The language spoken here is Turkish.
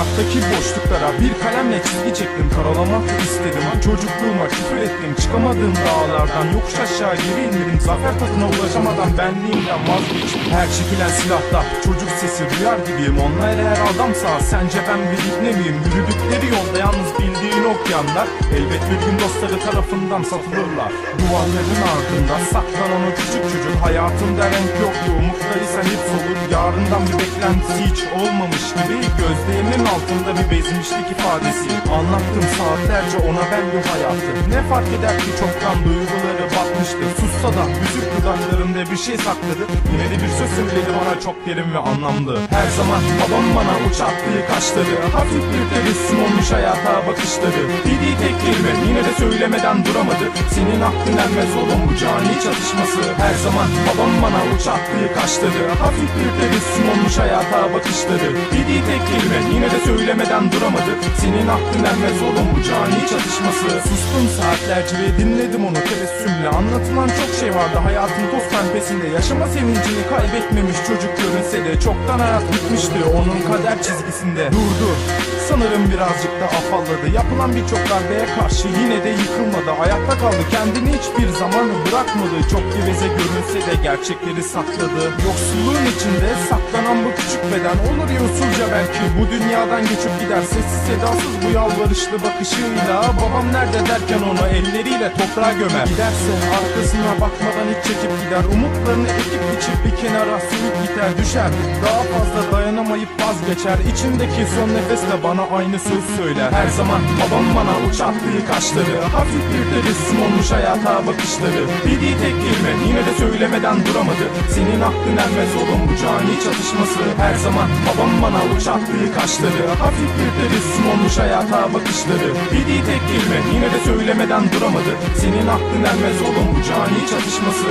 hayattaki boşluklara bir kalemle çizgi çektim. Karalamak istedim çocukluğuma küfür ettim. Çıkamadığım dağlardan yokuş aşağı geri indim Zafer tadına ulaşamadan benliğimden vazgeçtim. Her çekilen silahta çocuk sesi duyar gibiyim. Onlar eğer adamsa sence ben bir ibne miyim? Yürüdükleri yolda yalnız bildiğin okyanlar Elbet bir gün dostları tarafından satılırlar. Duvarların ardında saklanan o küçük çocuk Hayatında renk yoktu umutlarıysa hep solur Yarından bir beklentisi hiç olmamış gibi Gözlerinin altında bir bezmişlik ifadesi. Anlattım saatlerce ona ben bu hayatı Ne fark eder ki çoktan duyguları batmıştı Sussa da büzük dudaklarında bir şey sakladı. Yine de bir söz söyledi bana çok derin ve anlamlı. Her zaman babam bana uçaktığı kaşları Hafif bir tebessüm olmuş hayata bakışları. Dediği tek kelime yine de söylemeden duramadı. Senin aklın ermez oğlum bu cani çatışması. Her zaman babam bana uçaktığı kaşları Hafif bir tebessüm olmuş hayata bakışları. Dediği tek kelime yine de söylemeden duramadı. Senin aklın ermez oğlum bu cani çatışması. Sustum saatlerce ve dinledim onu tebessümle. Anlatılan çok şey vardı hayatın toz pembesinde Yaşama sevincini kaybetmemiş çocuk görünse de Çoktan hayat bitmişti onun kader çizgisinde. Durdu Sanırım birazcık da afalladı. Yapılan birçok darbeye karşı yine de yıkılmadı. Ayakta kaldı kendini hiçbir zaman bırakmadı. Çok geveze görünse de gerçekleri sakladı. Yoksulluğun içinde saklanan bu beden Olur ya usulca belki. Bu dünyadan geçip gider. Sessiz sedasız bu yalvarışlı bakışıyla. Babam nerede derken onu elleriyle toprağa gömer. Giderse arkasına bakmadan hiç çekip gider. Umutlarını ekip biçip bir kenara sürüp gider düşer. Daha fazla dayanamayıp vazgeçer. İçimdeki son nefesle bana aynı söz söyler. Her zaman babam bana uçaktığı kaşları Hafif bir tebessüm olmuş hayata bakışları. Dediği tek kelime yine de söylemeden duramadı. Senin aklın ermez oğlum bu cani çatışması. Her zaman babam bana uçaktığı kaşları Hafif bir tebessüm olmuş hayata bakışları. Dediği tek kelime yine de söylemeden duramadı. Senin aklın ermez oğlum bu cani çatışması